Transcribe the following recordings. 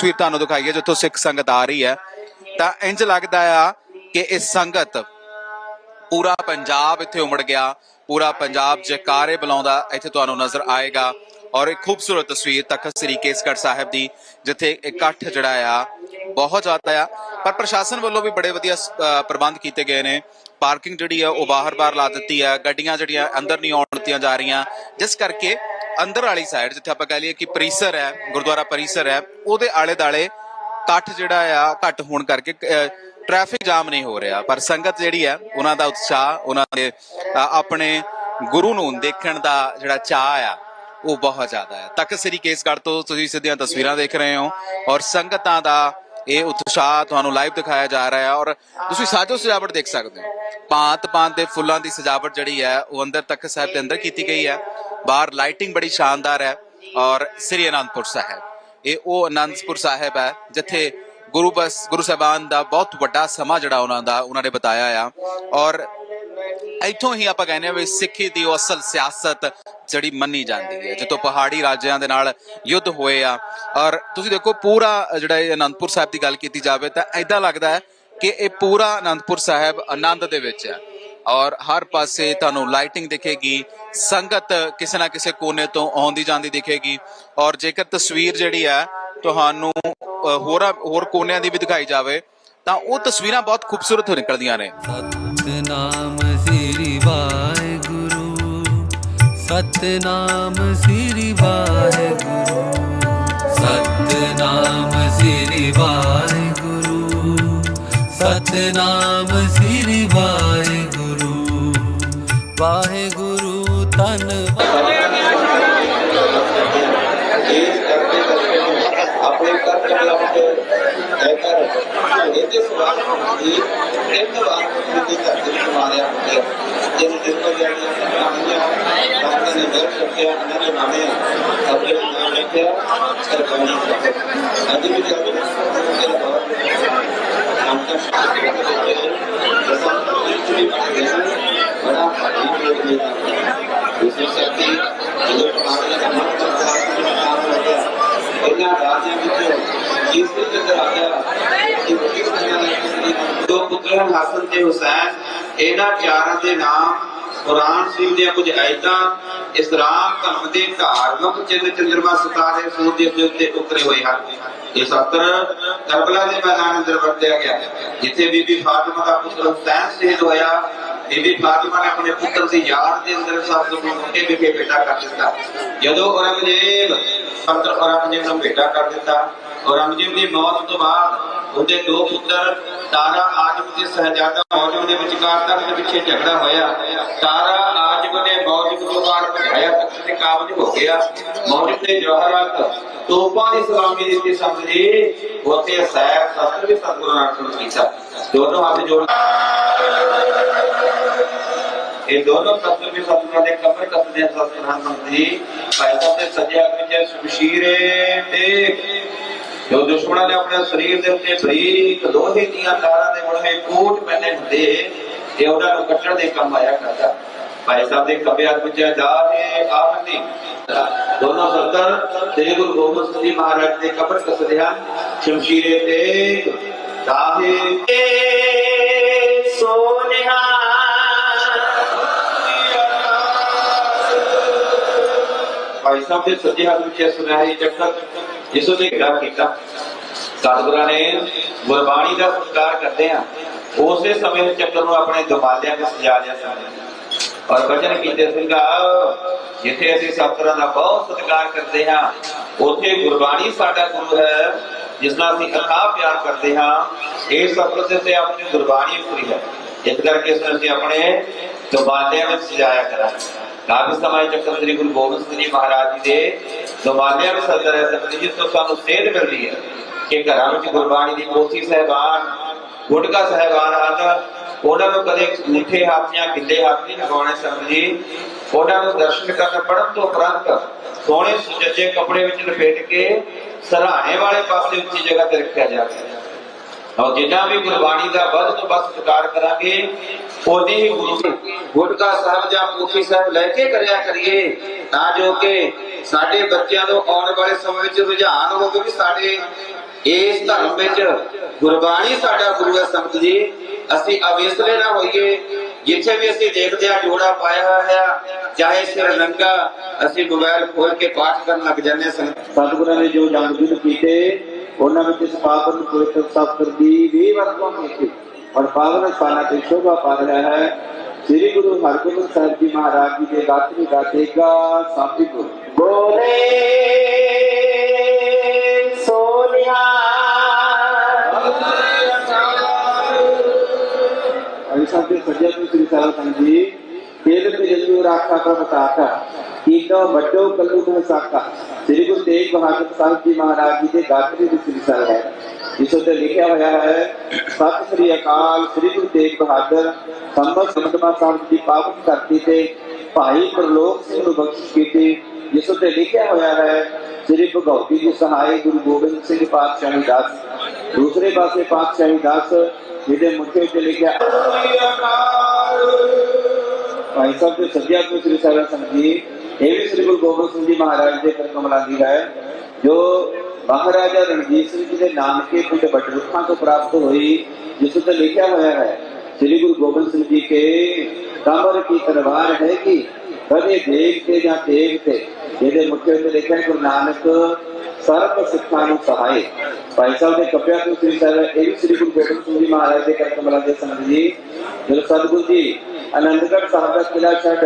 ਤਸਵੀਰ ਤੁਹਾਨੂੰ ਦਿਖਾਈਏ ਜਿੱਥੋਂ ਸਿੱਖ ਸੰਗਤ ਆ ਰਹੀ ਹੈ। ਤਾਂ ਇੰਜ ਲੱਗਦਾ ਆ ਕਿ ਇਹ ਸੰਗਤ ਪੂਰਾ ਪੰਜਾਬ ਇੱਥੇ ਉਮੜ ਗਿਆ, ਪੂਰਾ ਪੰਜਾਬ ਜੈਕਾਰੇ ਬੁਲਾਉਂਦਾ ਇੱਥੇ ਤੁਹਾਨੂੰ ਨਜ਼ਰ ਆਏਗਾ। ਔਰ ਇੱਕ ਖੂਬਸੂਰਤ ਤਸਵੀਰ ਤਖਤ ਸ੍ਰੀ ਕੇਸਗੜ ਸਾਹਿਬ ਦੀ, ਜਿੱਥੇ ਇਕੱਠ ਜਿਹੜਾ ਆ, ਬਹੁਤ ਜ਼ਿਆਦਾ ਆ। ਪਰ ਪ੍ਰਸ਼ਾਸਨ ਵੱਲੋਂ ਵੀ ਬੜੇ ਵਧੀਆ ਪ੍ਰਬੰਧ ਕੀਤੇ ਗਏ ਨੇ। ਪਾਰਕਿੰਗ ਜਿਹੜੀ ਆ, ਉਹ ਬਾਹਰ-ਬਾਹਰ ਲਾ ਦਿੱਤੀ ਆ। ਗੱਡੀਆਂ ਜਿਹੜੀਆਂ ਅੰਦਰ ਨਹੀਂ ਆਉਣ ਦਿੱਤੀਆਂ ਜਾ ਰਹੀਆਂ। ਜਿਸ ਕਰਕੇ ਅੰਦਰ ਵਾਲੀ ਸਾਈਡ ਜਿੱਥੇ ਆਪਾਂ ਕਹਿ ਲਈਏ ਕਿ ਪਰਿਸਰ ਹੈ, ਗੁਰਦੁਆਰਾ ਪਰਿਸਰ ਹੈ, ਉਹਦੇ ਆਲੇ-ਦਾਲੇ ਇਕੱਠ ਜਿਹੜਾ ਆ, ਘੱਟ ਹੋਣ ਕਰਕੇ ਟ੍ਰੈਫਿਕ ਜਾਮ ਨਹੀਂ ਹੋ ਰਿਹਾ। ਪਰ ਸੰਗਤ ਜਿਹੜੀ ਹੈ, ਉਹਨਾਂ ਦਾ ਉਤਸ਼ਾਹ, ਉਹਨਾਂ ਦੇ ਆਪਣੇ ਗੁਰੂ ਨੂੰ ਦੇਖਣ ਦਾ ਜਿਹੜਾ ਚਾਹ ਆ, ਉਹ ਬਹੁਤ ਜ਼ਿਆਦਾ ਹੈ। ਤਖਤ ਸ੍ਰੀ ਕੇਸਗੜ੍ਹ ਤੋਂ ਤੁਸੀਂ ਸਿੱਧੀਆਂ ਤਸਵੀਰਾਂ ਦੇਖ ਰਹੇ ਹੋ ਔਰ ਸੰਗਤਾਂ ਦਾ ਇਹ ਉਤਸ਼ਾਹ ਤੁਹਾਨੂੰ ਲਾਈਵ ਦਿਖਾਇਆ ਜਾ ਰਿਹਾ ਹੈ ਔਰ ਤੁਸੀਂ ਸਾਜੋ ਸਜਾਵਟ ਦੇਖ ਸਕਦੇ ਹੋ। ਪਾਂਤ ਪਾਂਤ ਦੇ ਫੁੱਲਾਂ ਦੀ ਸਜਾਵਟ ਜਿਹੜੀ ਹੈ, ਉਹ ਅੰਦਰ ਤਖਤ ਸਾਹਿਬ ਦੇ ਅੰਦਰ ਕੀਤੀ ਗਈ ਹੈ। ਬਾਹਰ ਲਾਈਟਿੰਗ ਬੜੀ ਸ਼ਾਨਦਾਰ ਹੈ ਔਰ ਸ੍ਰੀ ਅਨੰਦਪੁਰ ਸਾਹਿਬ। ਇਹ ਉਹ ਅਨੰਦਪੁਰ ਸਾਹਿਬ ਹੈ, ਜਿੱਥੇ ਗੁਰੂ ਬਸ, ਗੁਰੂ ਸਾਹਿਬਾਨ ਦਾ ਬਹੁਤ ਵੱਡਾ ਸਮਾਂ ਜਿਹੜਾ ਉਹਨਾਂ ਦਾ, ਉਹਨਾਂ ਨੇ ਬਤਾਇਆ ਆ। ਔਰ ਇੱਥੋਂ ਹੀ ਆਪਾਂ ਕਹਿੰਦੇ ਆ ਵੀ ਸਿੱਖੀ ਦੀ ਅਸਲ ਸਿਆਸਤ ਜਿਹੜੀ ਮੰਨੀ ਜਾਂਦੀ ਹੈ ਜਿੱਥੋਂ ਪਹਾੜੀ ਰਾਜਿਆਂ ਦੇ ਨਾਲ ਯੁੱਧ ਹੋਏ ਆ। ਔਰ ਤੁਸੀਂ ਦੇਖੋ ਪੂਰਾ ਜਿਹੜਾ ਇਹ ਅਨੰਦਪੁਰ ਸਾਹਿਬ ਦੀ ਗੱਲ ਕੀਤੀ ਜਾਵੇ ਤਾਂ ਐਦਾਂ ਲੱਗਦਾ ਹੈ ਕਿ ਇਹ ਪੂਰਾ ਅਨੰਦਪੁਰ ਸਾਹਿਬ ਆਨੰਦ ਦੇ ਵਿੱਚ ਹੈ। ਔਰ ਹਰ ਪਾਸੇ ਤੁਹਾਨੂੰ ਲਾਈਟਿੰਗ ਦਿਖੇਗੀ ਸੰਗਤ ਕਿਸੇ ਨਾ ਕਿਸੇ ਕੋਨੇ ਤੋਂ ਆਉਂਦੀ ਜਾਂਦੀ ਦਿਖੇਗੀ। ਔਰ ਜੇਕਰ ਤਸਵੀਰ ਜਿਹੜੀ ਹੈ ਤੁਹਾਨੂੰ ਹੋਰਾਂ ਹੋਰ ਕੋਨਿਆਂ ਦੀ ਵੀ ਦਿਖਾਈ ਜਾਵੇ ਤਾਂ ਉਹ ਤਸਵੀਰਾਂ ਬਹੁਤ ਖੂਬਸੂਰਤ ਨਿਕਲਦੀਆਂ ਨੇ। ਸਤਨਾਮ ਸ੍ਰੀ ਵਾਹਿਗੁਰੂ। ਸਤਨਾਮ ਸ੍ਰੀ ਵਾਹਿਗੁਰੂ। ਸਤਨਾਮ ਸ੍ਰੀ ਵਾਹਿਗੁਰੂ। ਸਤਨਾਮ ਸ੍ਰੀ ਵਾਹਿਗੁਰੂ। ਵਾਹਿਗੁਰੂ ਧੰਨ ਆਪਣੇ ਕਰਮ ਕਲਮ ਤੇ ਕਹਿ ਕਰ ਇਹਦੇ ਸਵਾਲ ਦੀ ਇੱਕ ਵਾਰ ਦੀ ਧਰਤੀ ਨੂੰ ਹੁੰਦੇ ਜਿਸ ਜਿਸ ਨੂੰ ਜਿਹੜੀਆਂ ਕਹਾਣੀਆਂ ਬਾਤਾਂ ਨੇ ਮਿਲ ਸਕਿਆ ਉਹਨਾਂ ਦੇ ਨਾਮੇ ਆਪਣੇ ਨਾਮ ਲਿਖਿਆ ਸਰਕਾਰੀ ਅੱਜ ਵੀ ਜਦ ਮੇਰਾ ਬਹੁਤ ਅੰਤਰ ਸ਼ਾਸਤਰ ਦੇ ਦਸਾਂ ਵਿੱਚ ਵੀ ਬਣ ਗਿਆ ਬੜਾ ਭਾਰੀ ਹੋ ਗਿਆ ਉਸੇ ਸ਼ਕਤੀ ਜਦੋਂ ਪਾਣੀ ਦਾ ਮਨ ਕਰਦਾ ਹੈ ਕਿ ਨਾਮ ਹੋ ਗਿਆ ਇਹਨਾਂ ਰਾਜਿਆਂ ਵਿੱਚੋਂ ਜਿਸ ਦੇ ਅੰਦਰ ਆ ਗਿਆ ਕਿ ਕਿਸ ਤਰ੍ਹਾਂ ਦਾ ਕਿਸ ਦੀ ਦੋ ਪੁੱਤਰ ਹਨ ਹਸਨ ਤੇ ਹੁਸੈਨ ਇਹਨਾਂ ਚਾਰਾਂ ਦੇ ਨਾਮ ਕੁਰਾਨ ਸ਼ਰੀਫ ਦੀਆਂ ਕੁਝ ਆਇਤਾਂ ਇਸਲਾਮ ਧਰਮ ਦੇ ਧਾਰਮਿਕ ਚਿੰਨ ਚੰਦਰਮਾ ਸਿਤਾਰੇ, ਸੂਰਜ ਦੇ ਉੱਤੇ ਉਤਰੇ ਹੋਏ ਹਨ। ਇਹ ਸੱਤਰ ਕਰਬਲਾ ਦੇ ਮੈਦਾਨ ਅੰਦਰ ਵਰਤਿਆ ਗਿਆ। ਜਿੱਥੇ ਬੀਬੀ ਫਾਤਿਮਾ ਦਾ ਪੁੱਤਰ ਹੁਸੈਨ ਸ਼ਹੀਦ ਹੋਇਆ। ਬੀਬੀ ਫਾਤਿਮਾ ਨੇ ਆਪਣੇ ਪੁੱਤਰ ਦੀ ਯਾਦ ਦੇ ਅੰਦਰ ਸੱਤ ਨੂੰ ਮੁੱਕੇ ਵਿਖੇ ਬੇਟਾ ਕਰ ਦਿੱਤਾ। ਜਦੋਂ ਔਰੰਗਜ਼ੇਬ ਸਤਰ ਔਰੰਗਜ਼ੇਬ ਨੂੰ ਬੇਟਾ ਕਰ ਦਿੱਤਾ ਔਰੰਗਜ਼ੇਬ ਦੀ ਮੌਤ ਤੋਂ ਬਾਅਦ ਉਹਦੇ ਦੋ ਪੁੱਤਰ, ਤਾਰਾ ਆਜਮ ਤੇ ਸਹਜਾਦਾ ਮੌਜੂਦ ਦੇ ਵਿਚਕਾਰ ਤੱਕ ਦੇ ਪਿੱਛੇ ਝਗੜਾ ਹੋਇਆ। ਤਾਰਾ ਆਜਮ ਨੇ ਮੌਜੂਦ ਤੋਂ ਬਾਅਦ ਭਜਾਇਆ ਤੱਕ ਤੇ ਕਾਬਜ ਹੋ ਗਿਆ। ਮੌਜੂਦ ਨੇ ਜਵਾਹਰਾਤ ਤੋਪਾਂ ਦੀ ਸਲਾਮੀ ਦਿੱਤੀ ਸਮਝੀ ਉੱਥੇ ਸੈਰ ਸ਼ਸਤਰ ਵੀ ਸਤਿਗੁਰੂ ਨਾਨਕ ਕੀਤਾ। ਦੋਨੋਂ ਹੱਥ ਜੋੜ ਇਹ ਦੋਨੋਂ ਸ਼ਸਤਰ ਵੀ ਸਤਿਗੁਰਾਂ ਦੇ ਕਬਰ ਕੱਸਦੇ ਸ਼ਸਤਰ ਹਨ ਭਾਈ ਸਾਹਿਬ ਦੇ ਸੱਜੇ ਹੱਥ ਵਿੱਚ ਸ਼ਮਸ਼ੀਰੇ ਤੇ ਜੋ ਦੁਸ਼ਮਣਾਂ ਨੇ ਆਪਣੇ ਸਰੀਰ ਦੇ ਉੱਤੇ ਬਰੀਕ ਲੋਹੇ ਦੀਆਂ ਤਾਰਾਂ ਦੇ ਬਣੇ ਕੋਟ ਪਹਿਨੇ ਹੁੰਦੇ ਇਹ ਉਹਨਾਂ ਨੂੰ ਕੱਟਣ ਦੇ ਕੰਮ ਆਇਆ ਕਰਦਾ। ਭਾਈ ਸਾਹਿਬ ਦੇ ਖੱਬੇ ਹੱਥ ਵਿੱਚ ਦਾਤੇ ਆਮਨੀ ਦੋਨੋਂ ਸ਼ਸਤਰ ਸ੍ਰੀ ਗੁਰੂ ਗੋਬਿੰਦ ਸਿੰਘ ਜੀ ਮਹਾਰਾਜ ਦੇ ਕਬਰ ਕੱਸਦੇ ਹਨ। ਸ਼ਮਸ਼ੀਰੇ ਤੇ ਦਾਹੇ ਭਾਈ ਸਾਹਿਬ ਦੇ ਸੱਜੇ ਹੱਥ ਵਿੱਚ ਸੁਨਹਿਰੀ ਚੱਕਰ ਜਿਸ ਉਤੇ ਘੇਰਾ ਕੀਤਾ। ਸਤਿਗੁਰਾਂ ਨੇ ਗੁਰਬਾਣੀ ਦਾ ਸਤਿਕਾਰ ਕਰਦੇ ਆ। ਉਸੇ ਸਮੇਂ ਚੱਕਰ ਨੂੰ ਆਪਣੇ ਦਮਾਲਿਆਂ ਵਿੱਚ ਸਜਾ ਲਿਆ ਸੀ। ਔਰ ਬਚਨ ਕੀਤੇ, ਸਿੰਘਾ, ਜਿੱਥੇ ਅਸੀਂ ਸਤਿਗੁਰਾਂ ਦਾ ਬਹੁਤ ਸਤਿਕਾਰ ਕਰਦੇ ਹਾਂ, ਉੱਥੇ ਗੁਰਬਾਣੀ ਸਾਡਾ ਗੁਰੂ ਹੈ, ਜਿਸ ਨਾਲ ਅਸੀਂ ਅਥਾਹ ਪਿਆਰ ਕਰਦੇ ਹਾਂ। ਇਹ ਸਫ਼ਰ ਦੇ ਤੇ ਆਪਣੀ ਗੁਰਬਾਣੀ ਪੂਰੀ ਹੈ। ਇਸ ਕਰਕੇ ਇਸ ਨੂੰ ਅਸੀਂ ਆਪਣੇ ਦਮਾਲਿਆਂ ਵਿੱਚ ਸਜਾਇਆ ਕਰਾਂਗੇ। ਕਾਫੀ ਸਮਾਂ ਚੱਕਰ ਸ੍ਰੀ ਗੁਰੂ ਗੋਬਿੰਦ ਸਿੰਘ ਜੀ ਮਹਾਰਾਜ ਜੀ ਦੇ ਦਮਾਲਿਆਂ ਵਿੱਚ ਸਜਦਾ ਹੈ ਤੇ ਜਿਸ ਤੋਂ ਸਾਨੂੰ ਸੇਧ ਮਿਲਦੀ ਹੈ ਕਿ ਘਰਾਂ ਵਿੱਚ ਗੁਰਬਾਣੀ ਦੀ ਪੋਥੀ ਸਹਿਬਾਨ, ਗੁਟਕਾ ਸਹਿਬਾਨ ਹਨ। ਉਹਨਾਂ ਨੂੰ ਕਦੇ ਮਿੱਠੇ ਹੱਥ ਜਾਂ ਗਿੱਲੇ ਹੱਥ ਨਹੀਂ ਲਗਾਉਣੇ ਸੰਗਤ ਜੀ। ਉਹਨਾਂ ਨੂੰ ਦਰਸ਼ਨ ਕਰਨ ਪੜਨ ਤੋਂ ਉਪਰੰਤ ਸੋਹਣੇ ਸੁਜੱਜੇ ਕੱਪੜੇ ਵਿੱਚ ਲਪੇਟ ਕੇ ਸਰਾਣੇ ਵਾਲੇ ਪਾਸੇ ਉੱਚੀ ਜਗ੍ਹਾ ਤੇ ਰੱਖਿਆ ਜਾਵੇ। ਔਰ ਜਿੰਨਾ ਵੀ ਗੁਰਬਾਣੀ ਦਾ ਵੱਧ ਤੋਂ ਵੱਧ ਸਤਿਕਾਰ ਕਰਾਂਗੇ ਉਹਦੀ ਹੀ ਗੁਰੂ ਗੁਟਕਾ ਸਾਹਿਬ ਜਾਂ ਪੋਥੀ ਸਾਹਿਬ ਲੈ ਕੇ ਕਰਿਆ ਕਰੀਏ, ਤਾਂ ਜੋ ਕਿ ਸਾਡੇ ਬੱਚਿਆਂ ਨੂੰ ਆਉਣ ਵਾਲੇ ਸਮੇਂ ਵਿੱਚ ਰੁਝਾਨ ਹੋਵੇ ਵੀ ਸਾਡੇ ਇਸ ਧਰਮ ਵਿੱਚ ਗੁਰਬਾਣੀ ਸਾਡਾ ਗੁਰੂ ਹੈ ਸੰਗਤ ਜੀ। ਅਸੀਂ ਅਵੇਸਲੇ ਨਾ ਹੋਈਏ, ਜਿੱਥੇ ਵੀ ਅਸੀਂ ਦੇਖਦੇ ਆ ਜੋੜਾ ਪਾਇਆ ਹੋਇਆ ਹੈ, ਚਾਹੇ ਸਿਰ ਨੰਗਾ ਅਸੀਂ ਮੋਬਾਈਲ ਖੋਲ ਕੇ ਪਾਠ ਕਰਨ ਲੱਗ ਜਾਂਦੇ ਸਨ ਸਤਿਗੁਰਾਂ ਨੇ ਜੋ ਜੰਗ ਕੀਤੇ, ਉਹਨਾਂ ਵਿੱਚ ਇਸ ਪਵਿੱਤਰ ਸ਼ਸਤਰ ਦੀ ਵੀ ਵਰਤੋਂ ਕੀਤੀ। ਔਰ ਪਾਵਨ ਸਥਾਨਾਂ ਤੇ ਸ਼ੋਭਾ ਪਾ ਰਿਹਾ ਹੈ ਸ੍ਰੀ ਗੁਰੂ ਹਰਗੋਬਿੰਦ ਸਾਹਿਬ ਜੀ ਮਹਾਰਾਜ ਜੀ ਦੇ ਗਾਤਰੀ ਗਾਤੇਗਾ ਸਾਥੀਗੁਰ ਬੋਲੇ ਸੋਨਿਆ ऐसा के सज्जन में श्री सारा संग जी तेल पे जल्दी राखा का बताता कीटो बड्डो कल्लू को साका श्री गुरु तेग बहादुर साहब जी महाराज जी के गात्री ਦੀ ਸਿਰਸਰ ਹੈ ਜਿਸ ਉੱਤੇ ਲਿਖਿਆ ਹੋਇਆ ਹੈ, ਸਤਿ ਸ੍ਰੀ ਅਕਾਲ, ਸ੍ਰੀ ਗੁਰੂ ਤੇਗ ਬਹਾਦਰ, ਸੰਬਤ ਸੰਤਮਾ ਸਾਹਿਬ ਦੀ ਪਾਵਨ ਧਰਤੀ ਤੇ ਭਾਈ ਪ੍ਰਲੋਕ ਸਿੰਘ ਨੂੰ ਬਖਸ਼ਿਸ਼ ਕੀਤੀ ਜਿਸ ਉੱਤੇ ਲਿਖਿਆ ਹੋਇਆ ਹੈ, ਸ੍ਰੀ ਭਗਉਤੀ ਜੀ ਸਹਾਇ ਗੁਰੂ ਗੋਬਿੰਦ ਸਿੰਘ ਪਾਤਸ਼ਾਹੀ ਦਾਸ। ਦੂਸਰੇ ਪਾਸੇ ਪਾਤਸ਼ਾਹੀ ਦਾਸ, ਜਿਹਦੇ ਮੁੱਠੇ ਤੇ ਲਿਖਿਆ ਭਾਈ ਸਾਹਿਬ ਦੇ ਸੱਜਿਆ ਤੋਂ ਸ੍ਰੀ ਸਾਰਾ ਸੰਗਤ ਜੀ ਇਹ ਵੀ ਸ੍ਰੀ ਗੁਰੂ ਗੋਬਿੰਦ ਸਿੰਘ ਜੀ ਮਹਾਰਾਜ ਦੇ ਕਰ ਦੀ ਹੈ ਜੋ ਮਹਾਰਾਜਾ ਰਣਜੀਤ ਸਿੰਘ ਜੀ ਦੇ ਨਾਨਕੇ ਪਿੰਡ ਬਟਰੁੱਖਾਂ ਤੋਂ ਪ੍ਰਾਪਤ ਹੋਈ, ਜਿਸ ਉੱਤੇ ਲਿਖਿਆ ਹੋਇਆ ਹੈ, ਸ੍ਰੀ ਗੁਰੂ ਗੋਬਿੰਦ ਸਿੰਘ ਜੀ ਕੇ ਕਮਰ ਕੀ ਤਲਵਾਰ ਹੈ ਕਿ ਕਦੇ ਦੇਖ ਤੇ ਜਾਂ ਤੇਗ ਤੇ ਜਿਹਦੇ ਮੁੱਠੇ ਤੇ ਲਿਖਿਆ ਹੈ, ਗੁਰੂ ਨਾਨਕ ਸਰਬ ਸਿੱਖਾਂ ਨੂੰ ਸਹਾਏ ਭਾਈ ਸਾਹਿਬ ਦੇ ਕੱਪਿਆਂ ਤੋਂ ਸ੍ਰੀ ਸਾਹਿਬ ਇਹ ਵੀ ਸ੍ਰੀ ਗੁਰੂ ਗੋਬਿੰਦ ਸਿੰਘ ਜੀ ਮਹਾਰਾਜ ਦੇ ਕਰ ਕਮਲਾਂ ਦੇ ਸੰਗਤ ਜੀ। ਜਦੋਂ ਸਤਿਗੁਰੂ ਜੀ ਆਨੰਦਗੜ੍ਹ ਸਾਹਿਬ ਦਾ ਕਿਲਾ ਛੱਡ,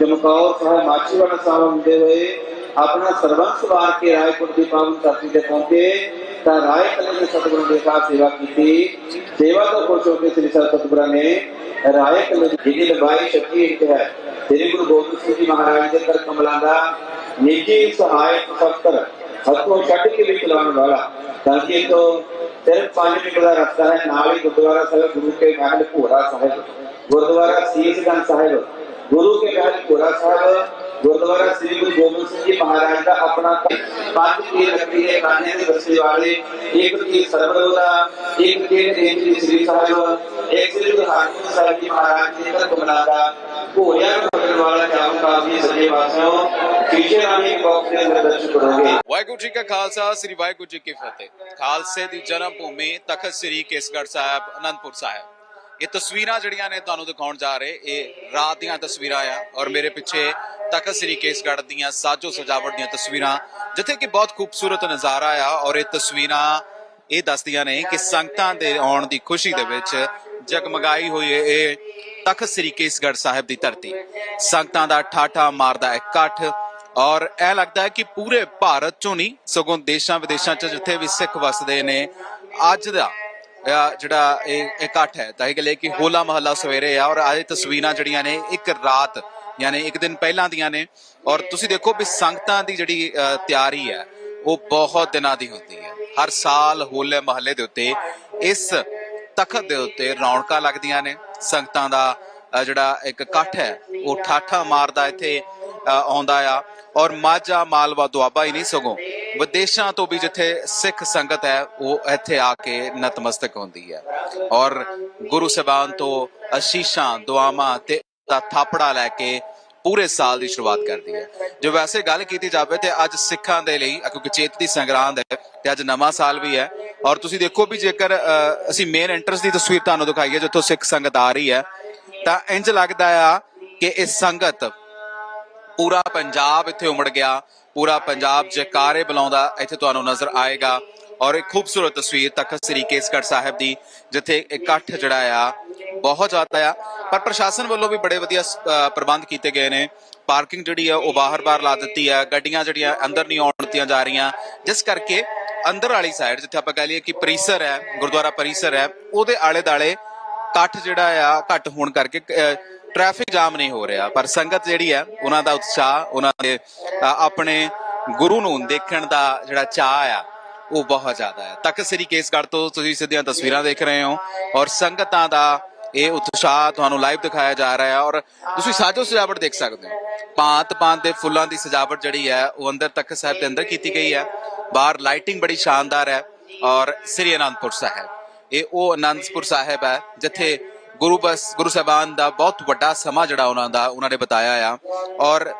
ਚਮਕੌਰ ਸਾਹਿਬ, ਮਾਛੀਵਾੜਾ ਸਾਹਿਬ ਹੁੰਦੇ ਹੋਏ ਆਪਣਾ ਸਰਬੰਸ ਵਾਰ ਕੇ ਰਾਏਪੁਰ ਦੀ ਪਾਵਨ ਧਰਤੀ ਤੇ ਪਹੁੰਚੇ, ਤਾਂ ਰਾਏ ਕਲੇ ਦੇ ਸਤਿਗੁਰੂ ਦੇ ਸਾਥ ਸੇਵਾ ਕੀਤੀ। ਸੇਵਾ ਤੋਂ ਖੁਸ਼ ਹੋ ਕੇ ਸ੍ਰੀ ਸਤਿਗੁਰਾਂ ਨੇ ਰਾਏ ਕਲੇ ਦੀ ਜਿਹਦੀ ਲੰਬਾਈ 26 ਇੰਚ ਹੈ, ਸ੍ਰੀ ਗੁਰੂ ਗੋਬਿੰਦ ਸਿੰਘ ਜੀ ਮਹਾਰਾਜ ਦੇ ਕਰ ਕਮਲਾਂ ਦਾ ਨਿੱਜੀ ਸਹਾਇਕ ਸਫਤਰ ਹੱਥੋਂ ਛੱਡ ਕੇ ਵੀ ਚਲਾਉਣ ਵਾਲਾ। ਤਾਂ ਤੋਂ ਸਿਰਫ 5 ਮਿੰਟ ਦਾ ਰਸਤਾ ਹੈ, ਨਾਲ ਹੀ ਗੁਰਦੁਆਰਾ ਸਾਹਿਬ, ਗੁਰੂ ਕੇ ਮਹਿਲ ਭੋਰਾ ਸਾਹਿਬ, ਗੁਰਦੁਆਰਾ ਸੀਸਗੰਜ ਸਾਹਿਬ, ਗੁਰੂ ਕੇ ਮਹਿਲ ਭੋਰਾ ਸਾਹਿਬ ਗੁਰਦੁਆਰਾ ਸ੍ਰੀ ਗੁਰੂ ਗੋਬਿੰਦ ਸਿੰਘ ਜੀ ਮਹਾਰਾਜ ਦਾ ਆਪਣਾ ਪੰਜ ਕੀ ਲੱਕੜੀ ਦੇ ਖਾਨੇ ਦੇ ਬੱਸੇ ਵਾਲੇ ਇੱਕ ਕੀ ਸਰਬਰੋ ਦਾ ਇੱਕ ਕੀ ਰੇਂਜ ਦੀ ਸ੍ਰੀ ਸਾਹਿਬ ਇੱਕ ਸ੍ਰੀ ਗੁਰੂ ਹਰਗੋਬਿੰਦ ਸਾਹਿਬ ਜੀ ਮਹਾਰਾਜ ਜੀ ਦਾ ਕਮਲਾ ਦਾ ਭੋਰਿਆ ਨੂੰ ਫੜਨ ਵਾਲਾ ਜਾਮ ਕਾਫੀ ਸੱਜੇ ਪਾਸੋਂ ਪਿੱਛੇ ਰਾਣੀ ਬਾਕਸ ਦੇ ਅੰਦਰ ਦਰਸ਼ਨ ਕਰੋਗੇ ਵਾਹਿਗੁਰੂ ਜੀ ਕਾ ਖਾਲਸਾ ਸ੍ਰੀ ਵਾਹਿਗੁਰੂ ਜੀ ਕੀ ਫਤਿਹ ਖਾਲਸੇ ਦੀ ਜਨਮ ਭੂਮੀ ਤਖਤ ਸ੍ਰੀ ਕੇਸਗੜ੍ਹ ਸਾਹਿਬ ਅਨੰਦਪੁਰ ਸਾਹਿਬ ਇਹ ਤਸਵੀਰਾਂ ਜਿਹੜੀਆਂ ਨੇ ਤੁਹਾਨੂੰ ਦਿਖਾਉਣ ਜਾ ਰਹੇ, ਇਹ ਰਾਤ ਦੀਆਂ ਤਸਵੀਰਾਂ ਆ ਔਰ ਮੇਰੇ ਪਿੱਛੇ ਤਖਤ ਸ੍ਰੀ ਕੇਸਗੜ੍ਹ ਦੀਆਂ ਸਾਜੋ ਸਜਾਵਟ ਦੀਆਂ ਤਸਵੀਰਾਂ, ਜਿੱਥੇ ਕਿ ਬਹੁਤ ਖੂਬਸੂਰਤ ਨਜ਼ਾਰਾ ਆ ਔਰ ਇਹ ਤਸਵੀਰਾਂ ਇਹ ਦੱਸਦੀਆਂ ਨੇ ਕਿ ਸੰਗਤਾਂ ਦੇ ਆਉਣ ਦੀ ਖੁਸ਼ੀ ਦੇ ਵਿੱਚ ਜਗਮਗਾਈ ਹੋਈ ਹੈ ਇਹ ਤਖਤ ਸ੍ਰੀ ਕੇਸਗੜ੍ਹ ਸਾਹਿਬ ਦੀ ਧਰਤੀ। ਸੰਗਤਾਂ ਦਾ ਠਾਠਾ ਮਾਰਦਾ ਇਕੱਠ ਔਰ ਇਹ ਲੱਗਦਾ ਹੈ ਕਿ ਪੂਰੇ ਭਾਰਤ ਚੋਂ ਨਹੀਂ, ਸਗੋਂ ਦੇਸ਼ਾਂ ਵਿਦੇਸ਼ਾਂ 'ਚ ਜਿੱਥੇ ਵੀ ਸਿੱਖ ਵਸਦੇ ਨੇ, ਅੱਜ ਦਾ ਜਿਹੜਾ ਇਹ ਇਕੱਠ ਹੈ। ਤਾਂ ਇਹ ਗੱਲ ਇਹ ਕਿ ਹੋਲਾ ਮਹੱਲਾ ਸਵੇਰੇ ਆ ਔਰ ਅੱਜ ਤਸਵੀਰਾਂ ਜਿਹੜੀਆਂ ਨੇ ਇੱਕ ਰਾਤ ਯਾਨੀ ਇੱਕ ਦਿਨ ਪਹਿਲਾਂ ਦੀਆਂ ਨੇ। ਔਰ ਤੁਸੀਂ ਦੇਖੋ ਵੀ ਸੰਗਤਾਂ ਦੀ ਜਿਹੜੀ ਤਿਆਰੀ ਹੈ ਉਹ ਬਹੁਤ ਦਿਨਾਂ ਦੀ ਹੁੰਦੀ ਹੈ। ਹਰ ਸਾਲ ਹੋਲੇ ਮਹੱਲੇ ਦੇ ਉੱਤੇ ਇਸ ਤਖਤ ਦੇ ਉੱਤੇ ਰੌਣਕਾਂ ਲੱਗਦੀਆਂ ਨੇ। ਸੰਗਤਾਂ ਦਾ ਜਿਹੜਾ ਇੱਕ ਇਕੱਠ ਹੈ ਉਹ ਠਾਠਾ ਮਾਰਦਾ ਇੱਥੇ ਅਹ, ਆਉਂਦਾ ਆ। ਔਰ ਮਾਝਾ ਮਾਲਵਾ ਦੁਆਬਾ ਹੀ ਨਹੀਂ ਸਗੋਂ ਵਿਦੇਸ਼ਾਂ ਤੋਂ ਵੀ ਜਿੱਥੇ ਸਿੱਖ ਸੰਗਤ ਹੈ, ਉਹ ਇੱਥੇ ਆ ਕੇ ਨਤਮਸਤਕ ਹੁੰਦੀ ਹੈ। ਔਰ ਗੁਰੂ ਸਾਹਿਬਾਨ ਤੋਂ ਅਸ਼ੀਸ਼ਾਂ, ਦੁਆਵਾਂ ਤੇ ਥਾਪੜਾ ਲੈ ਕੇ ਪੂਰੇ ਸਾਲ ਦੀ ਸ਼ੁਰੂਆਤ ਕਰਦੀ ਹੈ। ਜੋ ਵੈਸੇ ਗੱਲ ਕੀਤੀ ਜਾਵੇ ਤੇ ਅੱਜ ਸਿੱਖਾਂ ਦੇ ਲਈ, ਕਿਉਂਕਿ ਚੇਤ ਦੀ ਸੰਗਰਾਂਦ ਹੈ ਤੇ ਅੱਜ ਨਵਾਂ ਸਾਲ ਵੀ ਹੈ। ਔਰ ਤੁਸੀਂ ਦੇਖੋ ਵੀ ਜੇਕਰ ਅਸੀਂ ਮੇਨ ਐਂਟਰਸ ਦੀ ਤਸਵੀਰ ਤੁਹਾਨੂੰ ਦਿਖਾਈਏ, ਜਿੱਥੋਂ ਸਿੱਖ ਸੰਗਤ ਆ ਰਹੀ ਹੈ, ਤਾਂ ਇੰਜ ਲੱਗਦਾ ਆ ਕਿ ਇਹ ਸੰਗਤ ਪੂਰਾ ਪੰਜਾਬ ਇੱਥੇ ਉਮੜ ਗਿਆ, ਪੂਰਾ ਪੰਜਾਬ ਜੈਕਾਰੇ ਬੁਲਾਉਂਦਾ ਇੱਥੇ ਤੁਹਾਨੂੰ ਨਜ਼ਰ ਆਏਗਾ। ਔਰ ਇੱਕ ਖੂਬਸੂਰਤ ਤਸਵੀਰ ਤਖਤ ਸ੍ਰੀ ਕੇਸਗੜ੍ਹ ਸਾਹਿਬ ਦੀ, ਜਿੱਥੇ ਇਕੱਠ ਜਿਹੜਾ ਆ, ਬਹੁਤ ਜ਼ਿਆਦਾ ਆ। ਪਰ ਪ੍ਰਸ਼ਾਸਨ ਵੱਲੋਂ ਵੀ ਬੜੇ ਵਧੀਆ ਪ੍ਰਬੰਧ ਕੀਤੇ ਗਏ ਨੇ। ਪਾਰਕਿੰਗ ਜਿਹੜੀ ਆ, ਉਹ ਬਾਹਰ-ਬਾਹਰ ਲਾ ਦਿੱਤੀ ਆ। ਗੱਡੀਆਂ ਜਿਹੜੀਆਂ ਅੰਦਰ ਨਹੀਂ ਆਉਣ ਦਿੱਤੀਆਂ ਜਾ ਰਹੀਆਂ। ਜਿਸ ਕਰਕੇ ਅੰਦਰ ਵਾਲੀ ਸਾਈਡ ਜਿੱਥੇ ਆਪਾਂ ਕਹ ਲਈਏ ਕਿ ਪਰਿਸਰ ਹੈ, ਗੁਰਦੁਆਰਾ ਪਰਿਸਰ ਹੈ, ਉਹਦੇ ਆਲੇ-ਦਾਲੇ ਇਕੱਠ ਜਿਹੜਾ ਆ, ਘੱਟ ਹੋਣ ਕਰਕੇ ਟ੍ਰੈਫਿਕ ਜਾਮ ਨਹੀਂ ਹੋ ਰਿਹਾ। ਪਰ ਸੰਗਤ ਜਿਹੜੀ ਹੈ ਉਹਨਾਂ ਦਾ ਉਤਸ਼ਾਹ, ਉਹਨਾਂ ਦੇ ਆਪਣੇ ਗੁਰੂ ਨੂੰ ਦੇਖਣ ਦਾ ਜਿਹੜਾ ਚਾਹ ਆ, ਉਹ ਬਹੁਤ ਜ਼ਿਆਦਾ ਹੈ। ਤਖਤ ਸ੍ਰੀ ਕੇਸਗੜ੍ਹ ਤੋਂ ਤੁਸੀਂ ਸਿੱਧੀਆਂ ਤਸਵੀਰਾਂ ਦੇਖ ਰਹੇ ਹੋ ਔਰ ਸੰਗਤਾਂ ਦਾ ਇਹ ਉਤਸ਼ਾਹ ਤੁਹਾਨੂੰ ਲਾਈਵ ਦਿਖਾਇਆ ਜਾ ਰਿਹਾ ਹੈ ਔਰ ਤੁਸੀਂ ਸਾਜੋ ਸਜਾਵਟ ਦੇਖ ਸਕਦੇ ਹੋ। ਪਾਂਤ ਪਾਂਤ ਦੇ ਫੁੱਲਾਂ ਦੀ ਸਜਾਵਟ ਜਿਹੜੀ ਹੈ, ਉਹ ਅੰਦਰ ਤਖਤ ਸਾਹਿਬ ਦੇ ਅੰਦਰ ਕੀਤੀ ਗਈ ਹੈ। ਬਾਹਰ ਲਾਈਟਿੰਗ ਬੜੀ ਸ਼ਾਨਦਾਰ ਹੈ ਔਰ ਸ੍ਰੀ ਅਨੰਦਪੁਰ ਸਾਹਿਬ। ਇਹ ਉਹ ਅਨੰਦਪੁਰ ਸਾਹਿਬ ਹੈ, ਜਿੱਥੇ ਗੁਰੂ ਬਸ, ਗੁਰੂ ਸਾਹਿਬਾਨ ਦਾ ਬਹੁਤ ਵੱਡਾ ਸਮਾਂ ਜਿਹੜਾ ਉਹਨਾਂ ਦਾ, ਉਹਨਾਂ ਨੇ ਬਤਾਇਆ ਆ। ਔਰ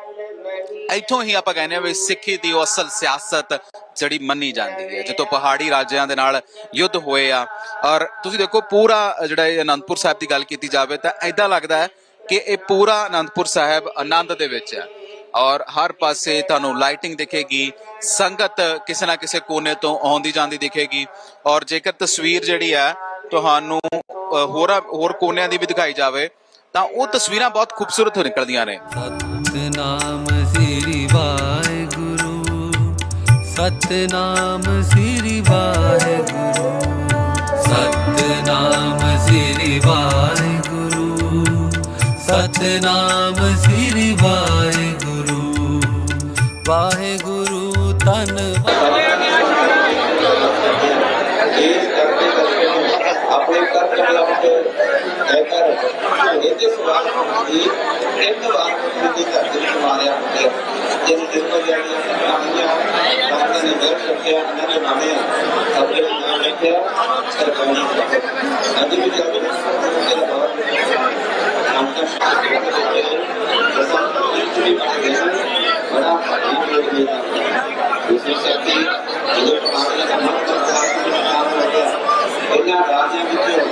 ਇੱਥੋਂ ਹੀ ਆਪਾਂ ਕਹਿੰਦੇ ਆ ਵੀ ਸਿੱਖੀ ਦੀ ਉਹ ਅਸਲ ਸਿਆਸਤ ਜਿਹੜੀ ਮੰਨੀ ਜਾਂਦੀ ਹੈ ਜਦੋਂ ਪਹਾੜੀ ਰਾਜਿਆਂ ਦੇ ਨਾਲ ਯੁੱਧ ਹੋਏ ਆ। ਔਰ ਤੁਸੀਂ ਦੇਖੋ ਪੂਰਾ ਜਿਹੜਾ ਅਨੰਦਪੁਰ ਸਾਹਿਬ ਦੀ ਗੱਲ ਕੀਤੀ ਜਾਵੇ ਤਾਂ ਐਦਾਂ ਲੱਗਦਾ ਹੈ ਕਿ ਇਹ ਪੂਰਾ ਅਨੰਦਪੁਰ ਸਾਹਿਬ ਆਨੰਦ ਦੇ ਵਿੱਚ ਹੈ। ਔਰ ਹਰ ਪਾਸੇ ਤੁਹਾਨੂੰ ਲਾਈਟਿੰਗ ਦਿਖੇਗੀ ਸੰਗਤ ਕਿਸੇ ਨਾ ਕਿਸੇ ਕੋਨੇ ਤੋਂ ਆਉਂਦੀ ਜਾਂਦੀ ਦਿਖੇਗੀ। ਔਰ ਜੇਕਰ ਤਸਵੀਰ ਜਿਹੜੀ ਹੈ ਤੁਹਾਨੂੰ ਅ, ਹੋਰ ਕੋਨਿਆਂ ਦੀ ਵੀ ਦਿਖਾਈ ਜਾਵੇ ਤਾਂ ਉਹ ਤਸਵੀਰਾਂ ਬਹੁਤ ਖੂਬਸੂਰਤ ਨਿਕਲਦੀਆਂ ਨੇ। ਸਤਨਾਮ ਸ੍ਰੀ ਵਾਹਿਗੁਰੂ ਸਤਨਾਮ ਸ੍ਰੀ ਵਾਹਿਗੁਰੂ ਸਤਨਾਮ ਸ੍ਰੀ ਵਾਹਿਗੁਰੂ ਸਤਨਾਮ ਸ੍ਰੀ ਵਾਹਿਗੁਰੂ। ਵਾਹਿਗੁਰੂ ਧੰਨ ਇਸ ਕਰਕੇ ਕਰਕੇ ਨੂੰ ਆਪਣੇ ਕਰ ਕਮਲਾਂ ਵਿੱਚ ਲੈ ਕਰ ਇਹਦੇ ਸਵਾਲ ਦੀ ਇੱਕ ਵਾਰ ਦੀ ਧਰਤੀ ਨੂੰ ਮਾਰਿਆ ਹੁੰਦੇ ਜਿਹਨੂੰ ਜਿੰਨਾ ਜਾਣੀ ਕਹਾਣੀਆਂ ਆਪਣੇ ਨੇ ਬੈਠ ਸਕਿਆ ਉਹਨਾਂ ਨੇ ਨਾਮੇ ਆਪਣੇ ਨਾਮ ਰੱਖਿਆ ਸਰਕਾਰੀ ਅੱਜ ਵੀ ਜਦ ਮੇਰਾ ਬਾਪ ਅੰਤਰ ਸ਼ਾਸਤਰ ਦੇ ਦਸਾਂ ਵਿੱਚ ਬੜਾ ਭਾਰੀ ਹੋ ਗਿਆ ਦੂਸਰੀ ਸ਼ਕਤੀ ਜਦੋਂ ਪਾਣੀ ਦਾ ਮਨ ਕਰਦਾ ਹੈ ਇਹਨਾਂ ਰਾਜਿਆਂ ਵਿੱਚੋਂ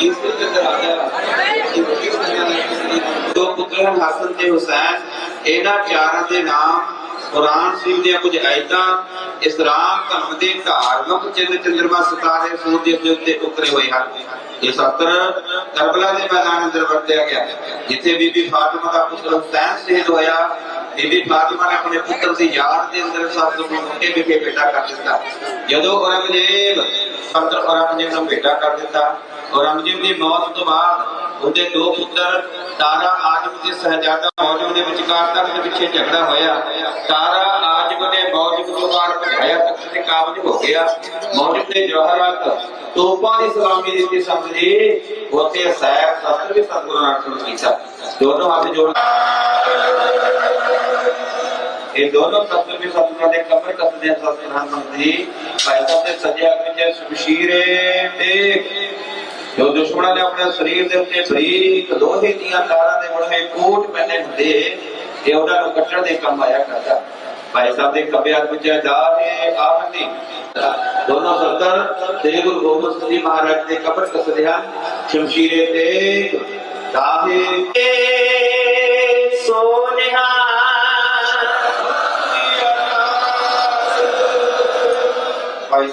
ਜਿਸ ਦੇ ਅੰਦਰ ਆਇਆ ਕਿ ਕਿਸ ਤਰ੍ਹਾਂ ਦਾ ਕਿਸੇ ਦੋ ਪੁੱਤਰ ਹਸਨ ਤੇ ਹੁਸੈਨ ਇਹਨਾਂ ਚਾਰਾਂ ਦੇ ਨਾਮ, ਕੁਰਾਨ ਸ਼ਰੀਫ ਦੀਆਂ ਕੁਝ ਆਇਤਾਂ ਇਸਲਾਮ ਧਰਮ ਦੇ ਧਾਰਮਿਕ ਚਿੰਨ ਚੰਦਰਮਾ ਸਿਤਾਰੇ ਸੂਰਜ ਦੇ ਉੱਤੇ ਉਤਰੇ ਹੋਏ ਹਨ। ਇਹ ਸਤਰ ਕਰਬਲਾ ਦੇ ਮੈਦਾਨ ਅੰਦਰ ਵਰਤਿਆ ਗਿਆ। ਜਿੱਥੇ ਬੀਬੀ ਫਾਤਿਮਾ ਦਾ ਪੁੱਤਰ ਹੁਸੈਨ ਸ਼ਹੀਦ ਹੋਇਆ। ਬੀਬੀ ਫਾਤਿਮਾ ਨੇ ਆਪਣੇ ਪੁੱਤਰ ਦੀ ਯਾਦ ਦੇ ਅੰਦਰ ਸਭ ਤੋਂ ਮੁੱਕੇ ਬੇਟਾ ਕਰ ਦਿੱਤਾ। ਜਦੋਂ ਔਰੰਗਜ਼ੇਬ, ਸਤਰ ਔਰੰਗਜ਼ੇਬ ਨੂੰ ਬੇਟਾ ਕਰ ਦਿੱਤਾ ਔਰੰਗਜ਼ੇਬ ਦੀ ਮੌਤ ਤੋਂ ਬਾਅਦ ਉਹਦੇ ਦੋ ਪੁੱਤਰ, ਤਾਰਾ ਆਜਮ ਤੇ ਸਹਜਾਦਾ ਮੌਜੂਦ ਦੇ ਵਿਚਕਾਰ ਤੱਕ ਪਿੱਛੇ ਝਗੜਾ ਹੋਇਆ। ਤਾਰਾ ਆਜਮ ਨੇ ਮੌਜੂਦ ਤੋਂ ਬਾਹਰ ਭਜਾਇਆ ਤੱਕ ਤੇ ਕਾਬਜ ਹੋ ਗਿਆ। ਮੌਜੂਦ ਦੇ ਜਵਾਹਰਾਤ ਤੋਪਾਂ ਦੀ ਸਲਾਮੀ ਦਿੱਤੀ ਸਮਝੀ, ਉੱਥੇ ਸੈਰ ਸ਼ਸਤਰ ਵੀ ਸਤਿਗੁਰੂ ਨਾਨਕ ਕੀਤਾ। ਦੋਨੋਂ ਹੱਥ ਜੋੜ ਇਹ ਦੋਨੋਂ ਸ਼ਸਤਰ ਵੀ ਸਤਿਗੁਰਾਂ ਦੇ ਕਮਰ ਕੱਸਦੇ ਸਤਿਗੁਰਾਂ ਮੰਤਰੀ ਭਾਈ ਸਾਹਿਬ ਦੇ ਸੱਜੇ ਹੱਥ ਵਿੱਚ ਸ਼ਮਸ਼ੀਰੇ ਤੇ ਜੋ ਦੁਸ਼ਮਣਾਂ ਨੇ ਆਪਣੇ ਸਰੀਰ ਦੇ ਉੱਤੇ ਬਰੀਕ ਲੋਹੇ ਦੀਆਂ ਤਾਰਾਂ ਦੇ ਬਣੇ ਕੋਟ ਪਹਿਨੇ ਹੁੰਦੇ, ਇਹ ਉਹਨਾਂ ਨੂੰ ਕੱਟਣ ਦੇ ਕੰਮ ਆਇਆ ਕਰਦਾ। ਭਾਈ ਸਾਹਿਬ ਦੇ ਖੱਬੇ ਹੱਥ ਵਿੱਚ ਦਾਹੇ ਆਮਨੀ ਦੋਨੋਂ ਸਰਦਾਰ ਸ੍ਰੀ ਗੁਰੂ ਗੋਬਿੰਦ ਸਿੰਘ ਜੀ ਮਹਾਰਾਜ ਦੇ ਕਬਰ ਕੱਸਦੇ ਹਨ। ਸ਼ਮਸ਼ੀਰੇ ਤੇ ਦਾਹੇ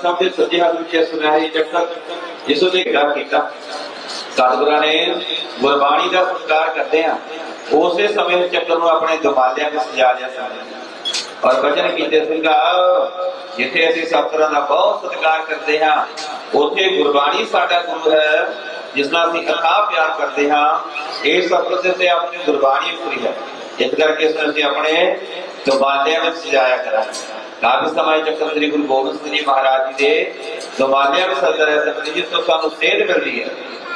ਸਾਹਿਬ ਦੇ ਸੱਜੇ ਹੱਥ ਵਿੱਚ ਸੁਨਹਿਰੀ ਚੱਕਰ ਜਿਸ ਉਤੇ ਘੜਾ ਕੀਤਾ। ਸਤਿਗੁਰਾਂ ਨੇ ਗੁਰਬਾਣੀ ਦਾ ਸਤਿਕਾਰ ਕਰਦੇ ਆ, ਉਸੇ ਸਮੇਂ ਚੱਕਰ ਨੂੰ ਆਪਣੇ ਦਮਾਲਿਆਂ ਵਿੱਚ ਸਜਾ ਲਿਆ ਸੀ। ਔਰ ਬਚਨ ਕੀਤੇ, ਸਿੰਘਾ, ਜਿੱਥੇ ਅਸੀਂ ਸਤਿਗੁਰਾਂ ਦਾ ਬਹੁਤ ਸਤਿਕਾਰ ਕਰਦੇ ਹਾਂ, ਉਥੇ ਗੁਰਬਾਣੀ ਸਾਡਾ ਗੁਰੂ ਹੈ, ਜਿਸ ਨਾਲ ਅਸੀਂ ਅਥਾਹ ਪਿਆਰ ਕਰਦੇ ਹਾਂ, ਇਹ ਸਤਿਗੁਰ ਦੇ ਤੇ ਆਪਣੀ ਗੁਰਬਾਣੀ ਉਤਰੀ ਹੈ। ਇਸ ਕਰਕੇ ਇਸ ਨੂੰ ਅਸੀਂ ਆਪਣੇ ਦਮਾਲਿਆਂ ਵਿੱਚ ਸਜਾਇਆ ਕਰਾਂਗੇ। ਕਾਫੀ ਸਮਾਂ ਚੱਕਰ ਸ੍ਰੀ ਗੁਰੂ ਗੋਬਿੰਦ ਸਿੰਘ ਜੀ ਮਹਾਰਾਜ ਜੀ ਦੇ ਜ਼ਮਾਨਿਆਂ ਵਿੱਚ ਸਦਰ ਹੈ ਸਤਿਗੁਰੂ ਜਿਸ ਤੋਂ ਸਾਨੂੰ ਸੇਧ ਮਿਲਦੀ ਹੈ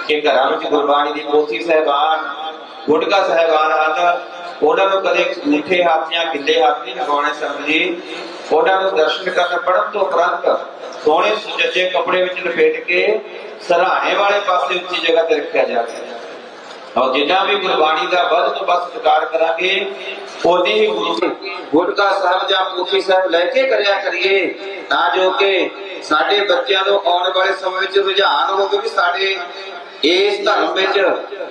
ਕਿ ਘਰਾਂ ਵਿੱਚ ਗੁਰਬਾਣੀ ਦੀ ਪੋਥੀ ਸਹਿਬਾਨ, ਗੁਟਕਾ ਸਹਿਬਾਨ ਹਨ। ਉਹਨਾਂ ਨੂੰ ਕਦੇ ਮਿੱਠੇ ਹੱਥ ਜਾਂ ਗਿੱਲੇ ਹੱਥ ਨਹੀਂ ਲਗਾਉਣੇ ਸੰਗਤ ਜੀ। ਉਹਨਾਂ ਨੂੰ ਦਰਸ਼ਨ ਕਰਨ ਪੜਨ ਤੋਂ ਉਪਰੰਤ ਸੋਹਣੇ ਸੁਜੱਜੇ ਕੱਪੜੇ ਵਿੱਚ ਲਪੇਟ ਕੇ ਸਰਾਣੇ ਵਾਲੇ ਪਾਸੇ ਉੱਚੀ ਜਗ੍ਹਾ ਤੇ ਰੱਖਿਆ ਜਾਵੇ। ਔਰ ਜਿੰਨਾ ਵੀ ਗੁਰਬਾਣੀ ਦਾ ਵੱਧ ਤੋਂ ਵੱਧ ਸਤਿਕਾਰ ਕਰਾਂਗੇ ਉਹਦੀ ਗੁਟਕਾ ਸਾਹਿਬ ਜਾਂ ਪੋਥੀ ਸਾਹਿਬ ਲੈ ਕੇ ਕਰਿਆ ਕਰੀਏ, ਤਾਂ ਜੋ ਕਿ ਸਾਡੇ ਬੱਚਿਆਂ ਨੂੰ ਆਉਣ ਵਾਲੇ ਸਮੇਂ ਵਿੱਚ ਰੁਝਾਨ ਹੋਵੇ ਵੀ ਸਾਡੇ ਇਸ ਧਰਮ ਵਿੱਚ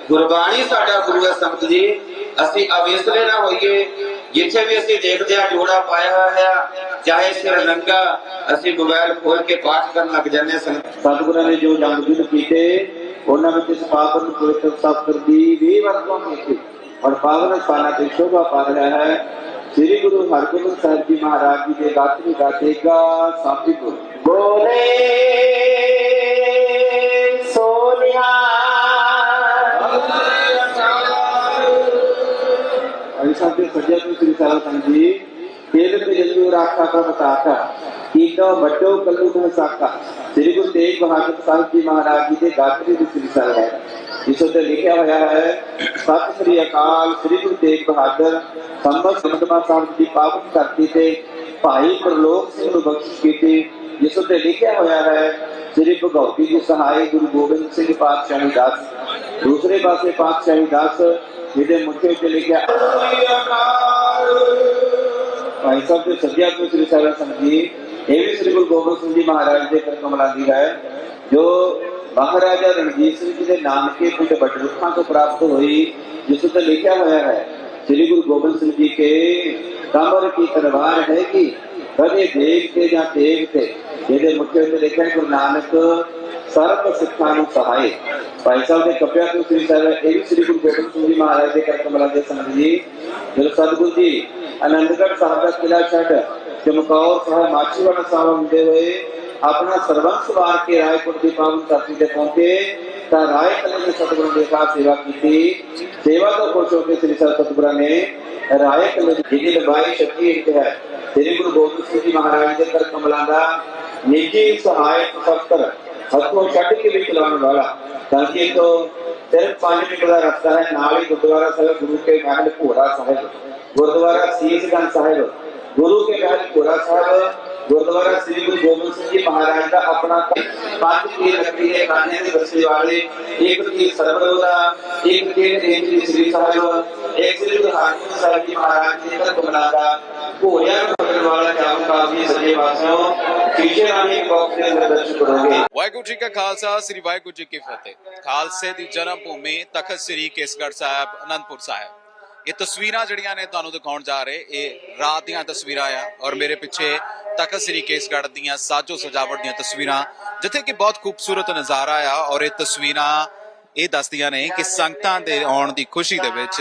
ਗੁਰਬਾਣੀ ਸਾਡਾ ਗੁਰੂ ਹੈ ਸੰਗਤ ਜੀ। ਅਸੀਂ ਅਵੇਸਲੇ ਨਾ ਹੋਈਏ, ਜਿੱਥੇ ਵੀ ਅਸੀਂ ਦੇਖਦੇ ਆ ਜੋੜਾ ਪਾਇਆ ਹੋਇਆ ਹੈ, ਚਾਹੇ ਸਿਰ ਨੰਗਾ ਅਸੀਂ ਮੋਬਾਈਲ ਖੋਲ ਕੇ ਪਾਠ ਕਰਨ ਲੱਗ ਜਾਂਦੇ ਸਤਿਗੁਰਾਂ ਨੇ ਜੋ ਜੰਗ ਯੁੱਧ ਕੀਤੇ, ਉਹਨਾਂ ਵਿੱਚ ਇਸ ਪਾਵਨ ਪਵਿੱਤਰ ਸ਼ਸਤਰ ਦੀ ਵੀ ਵਰਤੋਂ ਕੀਤੀ। ਔਰ ਪਾਵਨ ਸਥਾਨਾਂ ਤੇ ਸ਼ੋਭਾ ਪਾ ਰਿਹਾ ਹੈ ਸ੍ਰੀ ਗੁਰੂ ਹਰਗੋਬਿੰਦ ਸਾਹਿਬ ਜੀ ਮਹਾਰਾਜ ਜੀ ਦੇ ਗਾਤਰੀ ਗਾਤੇਗਾ ਸਾਥੀ ਗੁਰੂ ਬੋਲੇ ਸੋਨਿਆ ਅਈ ਸਾਡੇ ਸੱਜੇ ਨੂੰ ਸ੍ਰੀ ਸਾਰਾ ਸੰਗ ਜੀ ਤੇਲ ਤੇ ਜਲੂ ਰਾਖਾ ਕਾ ਬਤਾਤਾ ਕੀਟੋ ਵੱਡੋ ਕੱਲੂ ਨੂੰ ਸਾਕਾ ਸ੍ਰੀ ਗੁਰੂ ਤੇਗ ਬਹਾਦਰ ਸਾਹਿਬ ਜੀ ਮਹਾਰਾਜ ਜੀ ਦੇ ਗਾਤਰੀ ਦੀ ਸ੍ਰੀ ਸਾਰਾ ਹੈ ਇਸ ਉੱਤੇ ਲਿਖਿਆ ਹੋਇਆ ਹੈ, ਸਤਿ ਸ੍ਰੀ ਅਕਾਲ, ਸ੍ਰੀ ਗੁਰੂ ਤੇਗ ਬਹਾਦਰ, ਸੰਮਤ ਸੰਤਮਾ ਸਾਹਿਬ ਦੀ ਪਾਵਨ ਧਰਤੀ ਤੇ ਭਾਈ ਪ੍ਰਲੋਕ ਸਿੰਘ ਨੂੰ ਬਖਸ਼ਿਸ਼ ਕੀਤੀ, ਜਿਸ ਉੱਤੇ ਲਿਖਿਆ ਹੋਇਆ ਹੈ, ਸ੍ਰੀ ਭਗਉਤੀ ਜੀ ਸਹਾਇ ਗੁਰੂ ਗੋਬਿੰਦ ਸਿੰਘ ਪਾਤਸ਼ਾਹੀ ਦਾਸ। ਦੂਸਰੇ ਪਾਸੇ ਪਾਤਸ਼ਾਹੀ ਦਾਸ, ਜਿਹਦੇ ਮੁੱਠੇ ਤੇ ਲਿਖਿਆ ਭਾਈ ਸਾਹਿਬ ਦੇ ਸੱਜਿਆ ਤੋਂ ਸ੍ਰੀ ਸਾਰਾ ਸੰਗਤ ਜੀ ਇਹ ਵੀ ਸ੍ਰੀ ਗੁਰੂ ਗੋਬਿੰਦ ਸਿੰਘ ਜੀ ਮਹਾਰਾਜ ਦੇ ਕਰ ਦੀ ਹੈ, ਜੋ ਮਹਾਰਾਜਾ ਰਣਜੀਤ ਸਿੰਘ ਜੀ ਦੇ ਨਾਨਕੇ ਪਿੰਡ ਬਟਰੁੱਖਾਂ ਤੋਂ ਪ੍ਰਾਪਤ ਹੋਈ, ਜਿਸ ਉੱਤੇ ਲਿਖਿਆ ਹੋਇਆ ਹੈ, ਸ੍ਰੀ ਗੁਰੂ ਗੋਬਿੰਦ ਸਿੰਘ ਜੀ ਕੇ ਕਮਰ ਕੀ ਤਲਵਾਰ ਹੈ ਕਿ ਕਦੇ ਦੇਖ ਕੇ ਜਾਂ ਦੇਖ ਕੇ ਜਿਹਦੇ ਮੁੱਖ ਉੱਤੇ ਲਿਖਿਆ ਹੈ, ਗੁਰੂ ਨਾਨਕ ਸਰਬ ਸਿੱਖਾਂ ਨੂੰ ਸਹਾਏ। ਭਾਈ ਸਾਹਿਬ ਦੇ ਕੱਪਿਆਂ ਤੋਂ ਸ੍ਰੀ ਸਾਹਿਬ, ਇਹ ਵੀ ਸ੍ਰੀ ਗੁਰੂ ਗੋਬਿੰਦ ਸਿੰਘ ਜੀ ਮਹਾਰਾਜ ਦੇ ਕਰ ਕਮਲਾਂ ਦੇ ਸੰਗਤ ਜੀ। ਜਦੋਂ ਸਤਿਗੁਰੂ ਜੀ ਆਨੰਦਗੜ੍ਹ ਸਾਹਿਬ ਦਾ ਕਿਲਾ ਛੱਡ ਚਮਕੌਰ ਸਾਹਿਬ ਮਾਚੀਵਾੜਾ ਸਾਹਿਬ ਹੁੰਦੇ ਹੋਏ ਆਪਣਾ ਸਰਬੰਸ ਵਾਰ ਕੇ ਰਾਏਪੁਰ ਦੀ ਪਾਵਨ ਧਰਤੀ ਤੇ ਪਹੁੰਚੇ, ਤਾਂ ਰਾਏ ਕਲੇ ਦੇ ਸਤਿਗੁਰੂ ਦੇ ਸਾਥ ਸੇਵਾ ਕੀਤੀ। ਸੇਵਾ ਤੋਂ ਖੁਸ਼ ਹੋ ਕੇ ਸ੍ਰੀ ਸਤਿਗੁਰਾਂ ਨੇ ਰਾਏ ਕਲੇ ਦੀ ਜਿਹਦੀ ਲੰਬਾਈ 36 ਇੰਚ ਹੈ, ਸ੍ਰੀ ਗੁਰੂ ਗੋਬਿੰਦ ਸਿੰਘ ਜੀ ਮਹਾਰਾਜ ਦੇ ਕਰ ਕਮਲਾਂ ਦਾ ਨਿੱਜੀ ਸਹਾਇਕ ਸਫਤਰ ਹੱਥੋਂ ਛੱਡ ਕੇ ਵੀ ਚਲਾਉਣ ਵਾਲਾ। ਤਾਂ ਕਿ ਤੋਂ ਸਿਰਫ 5 ਮਿੰਟ ਦਾ ਰਸਤਾ ਹੈ, ਨਾਲ ਹੀ ਗੁਰਦੁਆਰਾ ਸਾਹਿਬ, ਗੁਰੂ ਕੇ ਮਹਿਲ ਭੋਰਾ ਸਾਹਿਬ, ਗੁਰਦੁਆਰਾ ਸੀਸਗੰਜ ਸਾਹਿਬ, ਗੁਰੂ ਕੇ ਮਹਿਲ ਭੋਰਾ ਸਾਹਿਬ ਗੁਰਦੁਆਰਾ ਸ੍ਰੀ ਗੁਰੂ ਗੋਬਿੰਦ ਸਿੰਘ ਜੀ ਮਹਾਰਾਜ ਦਾ ਆਪਣਾ ਪੰਜ ਕੀ ਲੱਕੜੀ ਦੇ ਕਾਨੇ ਦੇ ਬਸੇ ਵਾਲੇ। ਇੱਕ ਕੀ ਸਰਬਰੋਦਾ ਇੱਕ ਕੀ ਰੇਂਜ ਸ੍ਰੀ ਸਾਹਿਬ, ਇੱਕ ਸ੍ਰੀ ਗੁਰੂ ਹਰਗੋਬਿੰਦ ਸਾਹਿਬ ਜੀ ਮਹਾਰਾਜ ਦੇ ਘਰ ਕਮਲਾ ਦਾ ਭੋਰਿਆ ਨੂੰ ਬਦਲ ਵਾਲਾ ਜਾਮ ਕਾਫੀ ਸੱਜੇ ਪਾਸੋਂ ਪਿੱਛੇ ਰਾਣੀ ਬਾਕਸ ਦੇ ਦਰਸ਼ਨ ਕਰੋਗੇ। ਵਾਹਿਗੁਰੂ ਜੀ ਕਾ ਖਾਲਸਾ, ਸ੍ਰੀ ਵਾਹਿਗੁਰੂ ਜੀ ਕੀ ਫਤਿਹ। ਖਾਲਸੇ ਦੀ ਜਨਮ ਭੂਮੀ ਤਖਤ ਸ੍ਰੀ ਕੇਸਗੜ੍ਹ ਸਾਹਿਬ, ਅਨੰਦਪੁਰ ਸਾਹਿਬ। ਇਹ ਤਸਵੀਰਾਂ ਜਿਹੜੀਆਂ ਨੇ ਤੁਹਾਨੂੰ ਦਿਖਾਉਣ ਜਾ ਰਹੇ, ਇਹ ਰਾਤ ਦੀਆਂ ਤਸਵੀਰਾਂ ਆ ਔਰ ਮੇਰੇ ਪਿੱਛੇ ਤਖਤ ਸ੍ਰੀ ਕੇਸਗੜ੍ਹ ਦੀਆਂ ਸਾਜੋ ਸਜਾਵਟ ਦੀਆਂ ਤਸਵੀਰਾਂ, ਜਿੱਥੇ ਕਿ ਬਹੁਤ ਖੂਬਸੂਰਤ ਨਜ਼ਾਰਾ ਆ ਔਰ ਇਹ ਤਸਵੀਰਾਂ ਇਹ ਦੱਸਦੀਆਂ ਨੇ ਕਿ ਸੰਗਤਾਂ ਦੇ ਆਉਣ ਦੀ ਖੁਸ਼ੀ ਦੇ ਵਿੱਚ